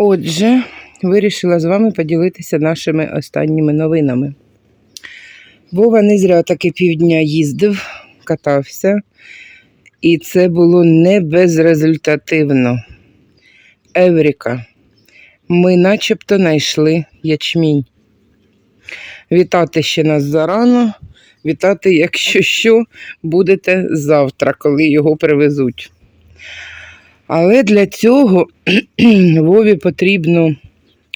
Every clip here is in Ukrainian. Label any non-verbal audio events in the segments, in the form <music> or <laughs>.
Отже, вирішила з вами поділитися нашими останніми новинами. Вова не зря таки півдня їздив, катався, і це було не безрезультативно. Евріка. Ми начебто знайшли ячмінь. Вітати ще нас зарано. Вітати, якщо що, будете завтра, коли його привезуть. Але для цього <clears throat> Вові потрібно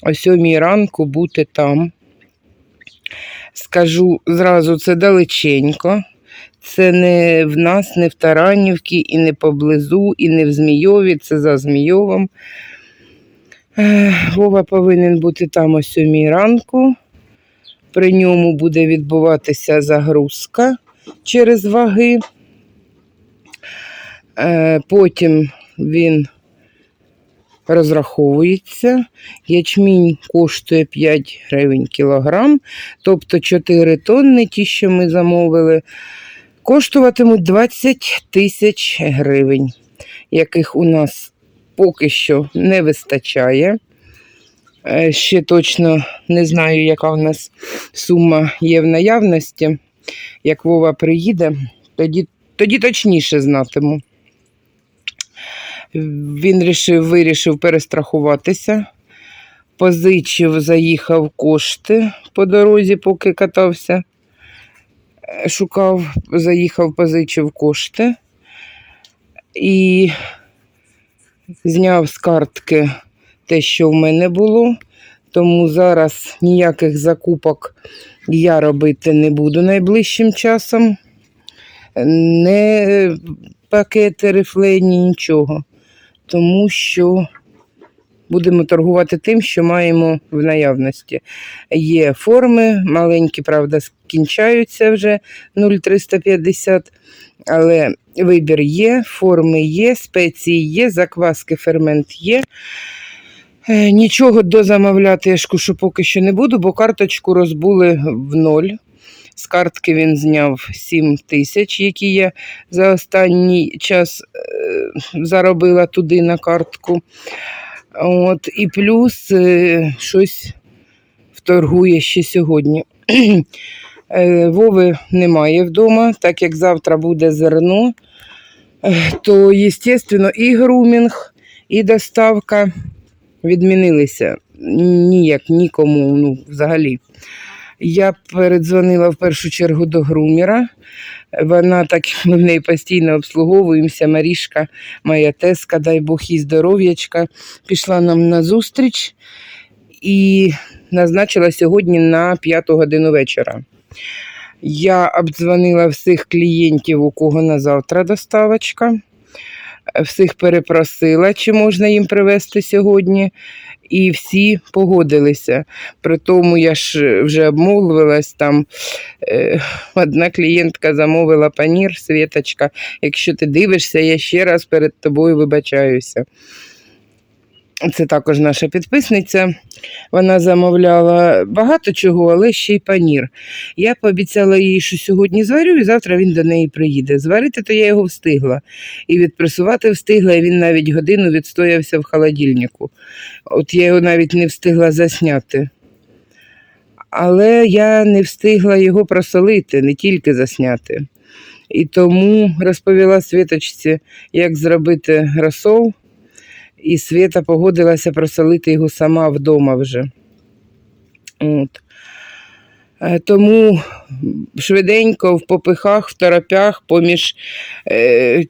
о сьомій ранку бути там. Скажу зразу, це далеченько. Це не в нас, не в Таранівці, і не поблизу, і не в Змійові, це за Змійовом. Е, Вова повинен бути там о сьомій ранку. При ньому буде відбуватися загрузка через ваги. Е, Потім він розраховується. Ячмінь коштує 5 гривень кілограм, тобто 4 тонни, ті, що ми замовили, коштуватимуть 20 тисяч гривень, яких у нас поки що не вистачає. Е, Ще точно не знаю, яка у нас сума є в наявності. Як Вова приїде, тоді, тоді точніше знатиму. Він рішив, вирішив перестрахуватися, позичив, заїхав кошти по дорозі, поки катався. Шукав, заїхав, позичив кошти і зняв з картки те, що в мене було. Тому зараз ніяких закупок я робити не буду найближчим часом. Не пакети, рифлені, нічого тому що будемо торгувати тим, що маємо в наявності. Є форми, маленькі, правда, скінчаються вже 0,350, але вибір є, форми є, спеції є, закваски, фермент є. Е, Нічого дозамовляти я ж поки що не буду, бо карточку розбули в ноль. З картки він зняв 7 тисяч, які я за останній час е, заробила туди на картку. От, І плюс е, щось вторгує ще сьогодні. Е, Вови немає вдома, так як завтра буде зерно, е, то, звісно, і грумінг, і доставка відмінилися. Ніяк нікому ну, взагалі. Я передзвонила в першу чергу до грумера. Вона так ми в неї постійно обслуговуємося. Марішка, моя теска, дай Бог їй здоров'ячка, пішла нам на зустріч і назначила сьогодні на п'яту годину вечора. Я обдзвонила всіх клієнтів, у кого на завтра доставочка. Всіх перепросила, чи можна їм привезти сьогодні і всі погодилися. При тому я ж вже обмовилась там. Е, одна клієнтка замовила панір, Світочка. Якщо ти дивишся, я ще раз перед тобою вибачаюся. Це також наша підписниця. Вона замовляла багато чого, але ще й панір. Я пообіцяла їй, що сьогодні зварю, і завтра він до неї приїде. Зварити, то я його встигла. І відпресувати встигла, і він навіть годину відстоявся в холодильнику. От я його навіть не встигла засняти. Але я не встигла його просолити, не тільки засняти. І тому розповіла Світочці, як зробити розсол. І Свята погодилася просолити його сама вдома вже. От. Е, Тому швиденько в попихах, в торопях, поміж е,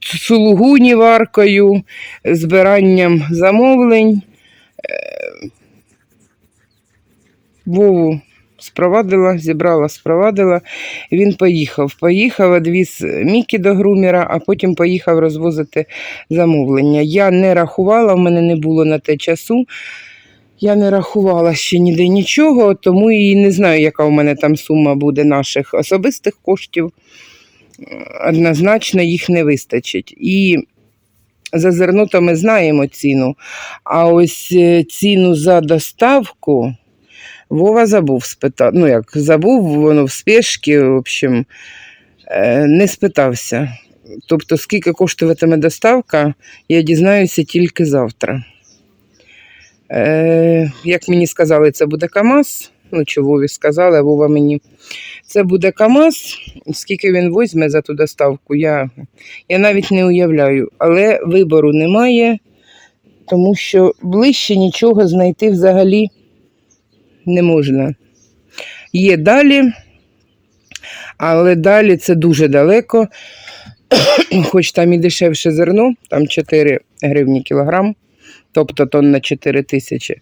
сулугуніваркою, збиранням замовлень. Е, Вову спровадила, зібрала, спровадила. Він поїхав. Поїхав, відвіз Мікі до грумера, а потім поїхав розвозити замовлення. Я не рахувала, в мене не було на те часу. Я не рахувала ще ніде нічого, тому і не знаю, яка у мене там сума буде наших особистих коштів. Однозначно їх не вистачить. І за зерно то ми знаємо ціну. А ось е, ціну за доставку Вова забув спитати. Ну, як забув, воно в спешці, в общем, е, не спитався. Тобто, скільки коштуватиме доставка, я дізнаюся тільки завтра. Е, як мені сказали, це буде КАМАЗ. Ну, чи Вові сказали, а Вова мені. Це буде КАМАЗ. Скільки він візьме за ту доставку, я, я навіть не уявляю. Але вибору немає, тому що ближче нічого знайти взагалі не можна. Є далі, але далі це дуже далеко. <clears throat> Хоч там і дешевше зерно, там 4 гривні кілограм, тобто тонна 4 тисячі.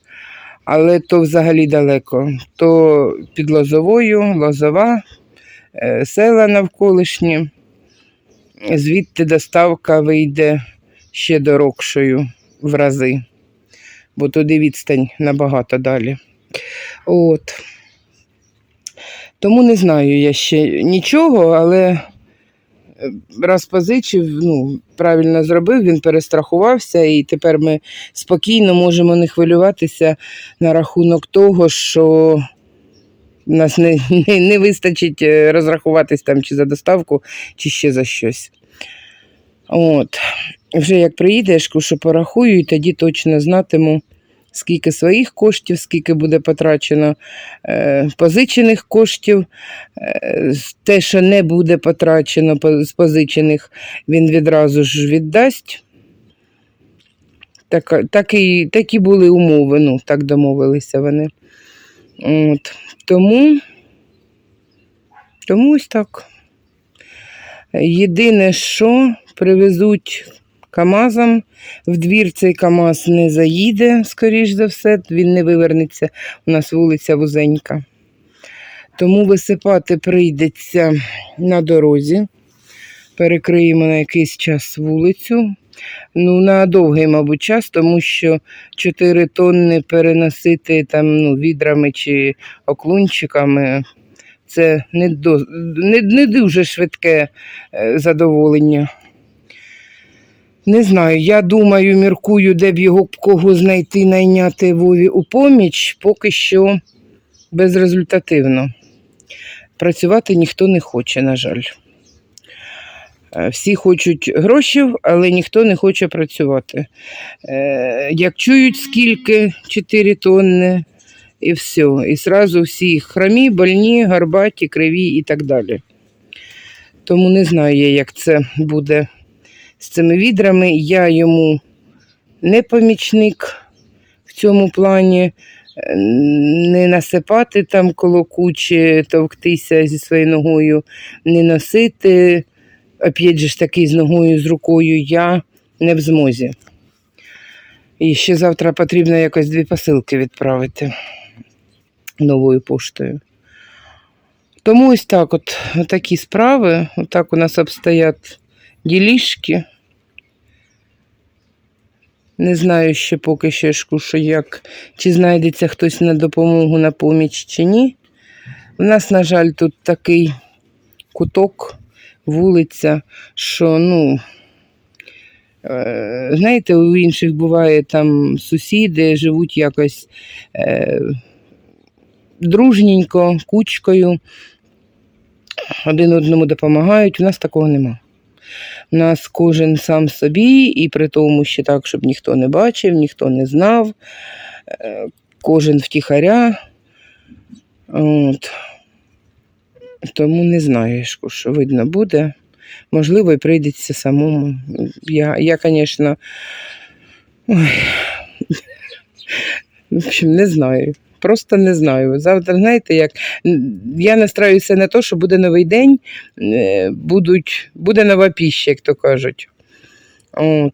Але то взагалі далеко. То під Лозовою, Лозова, е, села навколишні. Звідти доставка вийде ще дорогшою в рази, бо туди відстань набагато далі. От. Тому не знаю я ще нічого, але е, раз позичив, ну, правильно зробив, він перестрахувався, і тепер ми спокійно можемо не хвилюватися на рахунок того, що в нас не, не, не вистачить е, розрахуватись там чи за доставку, чи ще за щось. От. Вже як приїдеш, що порахую, і тоді точно знатиму, скільки своїх коштів, скільки буде потрачено е, позичених коштів. Е, те, що не буде потрачено з позичених, він відразу ж віддасть. Так, такі, такі були умови, ну, так домовилися вони. От. Тому, тому ось так. Єдине, що привезуть КАМАЗом, в двір цей КАМАЗ не заїде, скоріш за все, він не вивернеться. У нас вулиця вузенька. Тому висипати прийдеться на дорозі. Перекриємо на якийсь час вулицю. Ну, на довгий, мабуть, час, тому що 4 тонни переносити там, ну, відрами чи оклунчиками це не, до, не, не дуже швидке е, задоволення. Не знаю, я думаю, міркую, де б його кого знайти, найняти Вові у поміч, поки що безрезультативно. Працювати ніхто не хоче, на жаль. Е, Всі хочуть грошей, але ніхто не хоче працювати. Е, Як чують, скільки 4 тонни, і все. І сразу всі хромі, больні, горбаті, криві і так далі. Тому не знаю як це буде з цими відрами. Я йому не помічник в цьому плані. Не насипати там коло кучі, товктися зі своєю ногою, не носити. Опять же ж таки з ногою, з рукою я не в змозі. І ще завтра потрібно якось дві посилки відправити новою поштою. Тому ось так от такі справи. Отак у нас обстоять ділішки. Не знаю ще поки що ж як, чи знайдеться хтось на допомогу, на поміч, чи ні. У нас, на жаль, тут такий куток, вулиця, що, ну, е, знаєте, у інших буває там сусіди живуть якось е, дружненько, кучкою, один одному допомагають. У нас такого нема. Нас кожен сам собі, і при тому ще так, щоб ніхто не бачив, ніхто не знав, е, кожен втіхаря. От. Тому не знаєш, що видно буде. Можливо, і прийдеться самому. Я, я звісно, ой, общем, не знаю. Просто не знаю. Завтра, знаєте, як я настраюся на те, що буде новий день, е, будуть, буде нова піща, як то кажуть. От.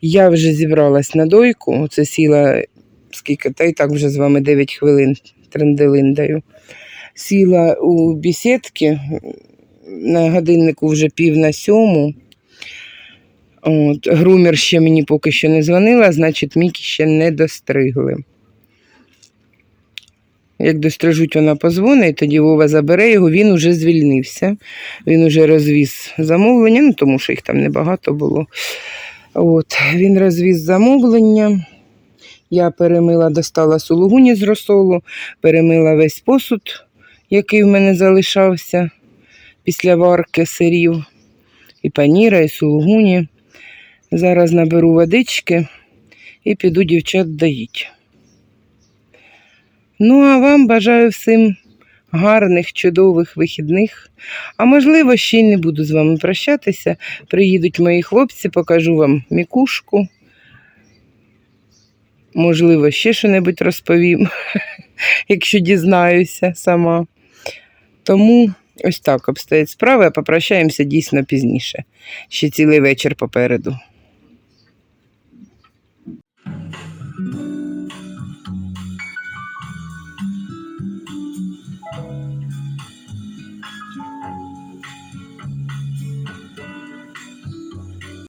Я вже зібралась на дойку, це сіла скільки, та й так вже з вами 9 хвилин тренделиндаю. Сіла у бісідки, на годиннику вже пів на сьому. От, грумер ще мені поки що не дзвонила, значить, Мікі ще не достригли. Як дострижуть, вона позвонить, тоді Вова забере його, він уже звільнився. Він уже розвіз замовлення, ну тому що їх там небагато було. От, він розвіз замовлення. Я перемила, достала сулугуні з розсолу, перемила весь посуд, який в мене залишався після варки сирів. І паніра, і сулугуні. Зараз наберу водички і піду дівчат доїть. Ну, а вам бажаю всім гарних, чудових вихідних. А можливо, ще й не буду з вами прощатися. Приїдуть мої хлопці, покажу вам мікушку. Можливо, ще що-небудь розповім, <laughs> якщо дізнаюся сама. Тому ось так обстоять справи, а попрощаємося дійсно пізніше. Ще цілий вечір попереду.